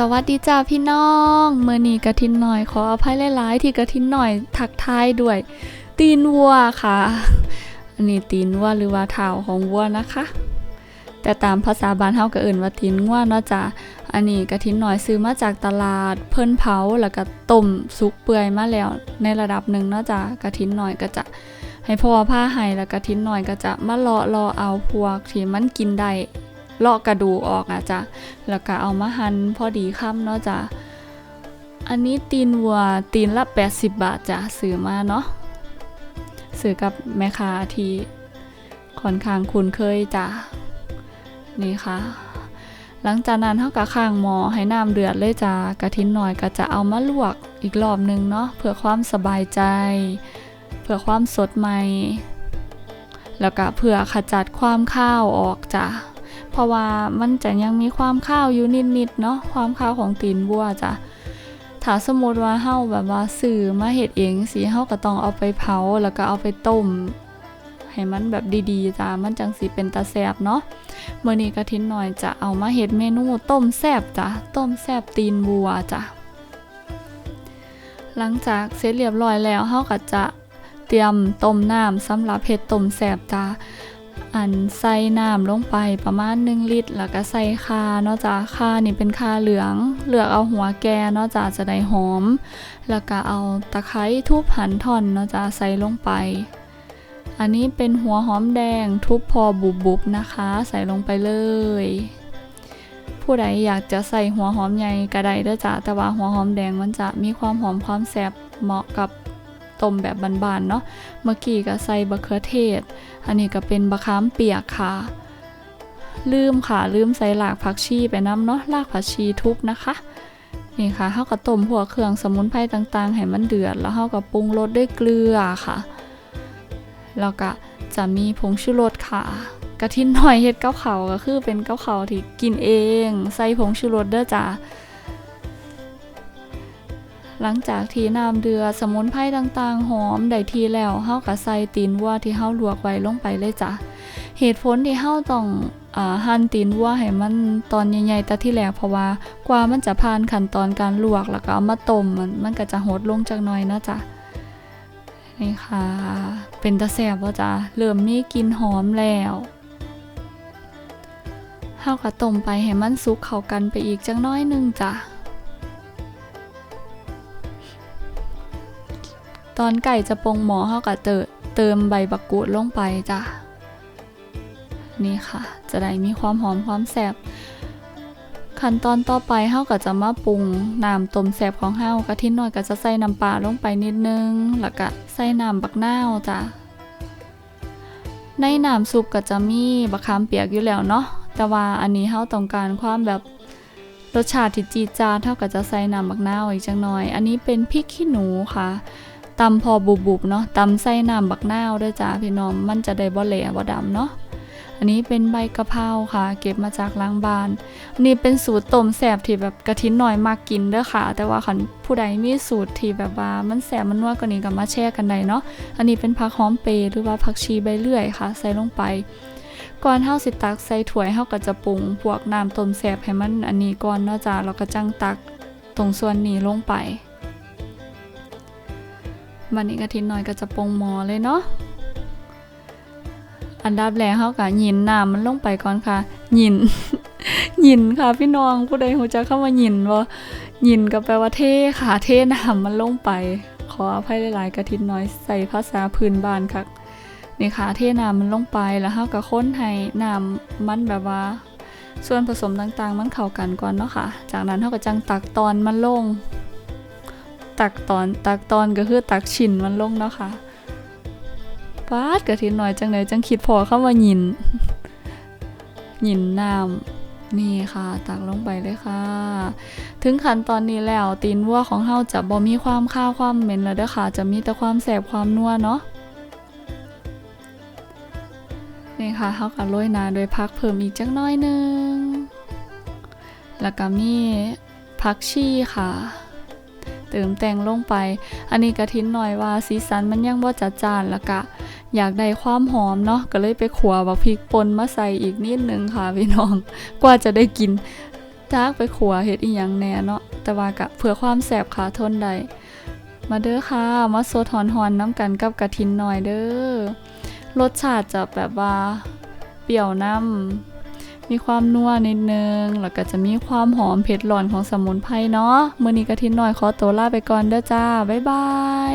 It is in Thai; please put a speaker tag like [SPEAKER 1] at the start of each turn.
[SPEAKER 1] สวัสดีจ้าพี่น้องเมื่อนี้กระทินหน่อยขออภัยหลายๆ ที่กระทินหน่อยทักทายด้วย ตีนวัวค่ะ อันนี้ตีนวัวหรือว่าเท้าของวัวนะคะ แต่ตามภาษาบ้านเฮาก็เอิ่นว่าตีนวัวเนาะจ้ะอันนี้กระทินหน่อยซื้อมาจากตลาด เพิ่นเผาแล้วก็ต้มสุกเปื่อยมาแล้วในระดับหนึ่งเนาะจ้ะกระทินหน่อยก็จะให้พ่อผ้าให้แล้วกระทินหน่อยก็จะมาเลาะรอเอาพวกที่มันกินได้ ลาะกระดูออกอะจ้ะแล้วก็เอามาหั่นพอดีค่ำเนาะจ้ะอันนี้ตีนวัวตีนละ 80 บาทจ้ะซื้อมาเนาะซื้อกับแม่ค้าที่ค่อนข้างคุ้นเคยจ้ะนี่ค่ะ หลังจากนั้นเท่ากับข้างหมอให้น้ำเดือดเลยจ้ะกระทินหน่อยก็จะเอามาลวกอีกรอบหนึงเนาะเพื่อความสบายใจ เพื่อความสดใหม่ แล้วก็เพื่อขจัดความข้าวออกจ้ะ ราะว่ามันจะยังมีความข้าวอยู่นิดๆเนาะความข้าวของตีนวัวจ้ะถ้าสมมติว่าเฮาแบบว่าซื้อมาเฮ็ดเองสิเฮาก็ต้องเอาไปเผาแล้วก็เอาไปต้มให้มันแบบดีๆจ้ะมันจังสิเป็นตาแซบเนาะเมื้อนี้กะทินหน่อยจะเอามาเฮ็ดเมนูต้มแซบจ้ะต้มแซบตีนวัวจ้ะหลังจากเสร็จเรียบร้อยแล้วเฮาก็จะเตรียมต้มน้ำสำหรับเฮ็ดต้มแซบจ้ะ อันใส่น้ำลงไปประมาณ 1 ลิตร แล้วก็ใส่ข่าเนาะจ้ะข่านี่เป็นข่าเหลือง เลือกเอาหัวแกเนาะจ้ะจะได้หอม แล้วก็เอาตะไคร้ทุบหั่นท่อนเนาะจ้ะใส่ลงไป อันนี้เป็นหัวหอมแดงทุบพอบุบๆนะคะ ใส่ลงไปเลย ผู้ใดอยากจะใส่หัวหอมใหญ่ก็ได้เด้อจ้ะแต่ว่าหัวหอมแดงมันจะมีความหอมความแซ่บเหมาะกับ ต้มแบบบานๆเนาะเมื่อกี้ก็ใส่บะเขือเทศ อันนี้ก็เป็นบะขามเปียกค่ะ ลืมค่ะลืมใส่หลากผักชีไปน้ำเนาะรากผักชีทุบนะคะนี่ค่ะเฮาก็ต้มพวเครื่องสมุนไพรต่างๆให้มันเดือด แล้วเฮาก็ปรุงรสด้วยเกลือค่ะ แล้วก็จะมีผงชูรสค่ะกระทิหน่อยเฮ็ดกับเขาวก็คือเป็นกับเขาวที่กินเอง ใส่ผงชูรสเด้อจ้า หลังจากที่น้ำเดือสมุนไพรต่างๆ หอมได้ทีแล้วเฮาก็ใส่ตีนวัวที่เฮาลวกไว้ลงไปเลยจ้ะเหตุผลที่เฮาต้องหั่นตีนวัวให้มันตอนใหญ่ๆแต่ที่แรกเพราะว่ากว่ามันจะผ่านขั้นตอนการลวกแล้วก็เอามาต้มมันมันก็จะหดลงจักหน่อยนะจ๊ะนี่ค่ะ เป็นตะแซบบ่จ้ะเริ่มมีกลิ่นหอมแล้วเฮาก็ต้มไปให้มันสุกเข้ากันไปอีกจักหน้อยนึงจ้ะ ตอนไก่จะปรุงหมอเขาก็เติเติมใบบักกูดลงไปจ้ะ นี่ค่ะ จะได้มีความหอมความแซ่บขั้นตอนต่อไปเฮาก็จะมาปรุงน้ำต้มแซ่บของเฮากะทิน้อยก็จะใส่น้ำปลาลงไปนิดนึง แล้วก็ใส่น้ำบักนาวจ้ะ ในน้ำซุปก็จะมีบักขามเปียกอยู่แล้วเนาะ แต่ว่าอันนี้เฮาต้องการความแบบรสชาติที่จีจาดเท่ากับจะใส่น้ำบักนาวอีกจังหน่อย อันนี้เป็นพริกขี้หนูค่ะ ตำพอบุบๆเนาะตำใส่น้ำบักนาวด้วยจ้าพี่น้องมันจะได้บ่เหลวบ่ดำเนาะอันนี้เป็นใบกะเพราค่ะ เก็บมาจากล้างบานอันนี้เป็นสูตรต้มแสบที่แบบกะทิหน่อยมากกินเด้อค่ะ แต่ว่าคันผู้ใดมีสูตรที่แบบว่ามันแสบมันนัวกว่านี้ก็มาแชร์กันได้เนาะอันนี้เป็นผักหอมเปรย์หรือว่าผักชีใบเลื่อยค่ะ ใส่ลงไป ก่อนเฮาสิตักใส่ถ้วยเฮาก็จะปรุงพวกน้ำต้มแสบให้มันอันนี้ก่อนเนาะจ้าแล้วก็จังตักตรงส่วนนี้ลงไป วันนี้กะทิหน่อยก็จะปงหมอเลยเนาะอันดับแรกเขากะยินน้ำมันลงไปก่อนค่ะยินยินค่ะพี่น้องผู้ใดหูจักเข้ามายินว่ายินก็แปลว่าเทค่ะเทน้ำมันลงไป ขออภัยหลายๆกะทิน้อยใส่ภาษาพื้นบ้านค่ะนี่ค่ะเทน้ำมันลงไปแล้วเขาก็ค้นให้น้ำมันแบบว่า ส่วนผสมต่างๆ มันเข้ากันก่อนเนาะค่ะ จากนั้นเขาก็จังตักตอนมันลง ตักตอนตักตอนก็คือตักชิ้นมันลงเนาะค่ะปาดกะทิหน่อยจังไหนจังคิดพอเข้ามาหยินหยินน้ำนี่ค่ะ ตักลงไปเลยค่ะ ถึงขั้นตอนนี้แล้วตีนวัวของเฮาจะบ่มีความข้าวความเหม็นแล้วเด้อค่ะ จะมีแต่ความแสบความนัวเนาะนี่ค่ะเฮาก็โรยนาโดยพักเพิ่มอีกจักน้อยหนึง แล้วก็มีผักชีค่ะ เติมแต่งลงไป อันนี้กระทินหน่อยว่าสีสันมันยังบ่จัดจานแล้วก็อยากได้ความหอมเนาะก็เลยไปขัวบักพริกป่นมาใส่อีกนิดนึงค่ะพี่น้อง กว่าจะได้กินจากไปขัวเฮ็ดอีหยังแน่เนาะแต่ว่ากะเพื่อความแสบขาทนได้มาเด้อค่ะมาโซทอนฮอนน้ำกันกับกระทินหน่อยเด้อรสชาติจะแบบว่าเปรี้ยวน้ำ มีความนัวนิดนึง แล้วก็จะมีความหอมเผ็ดร้อนของสมุนไพรเนาะมื้อนี้กะทิหน่อยขอตัวลาไปก่อนเด้อจ้า บ๊ายบาย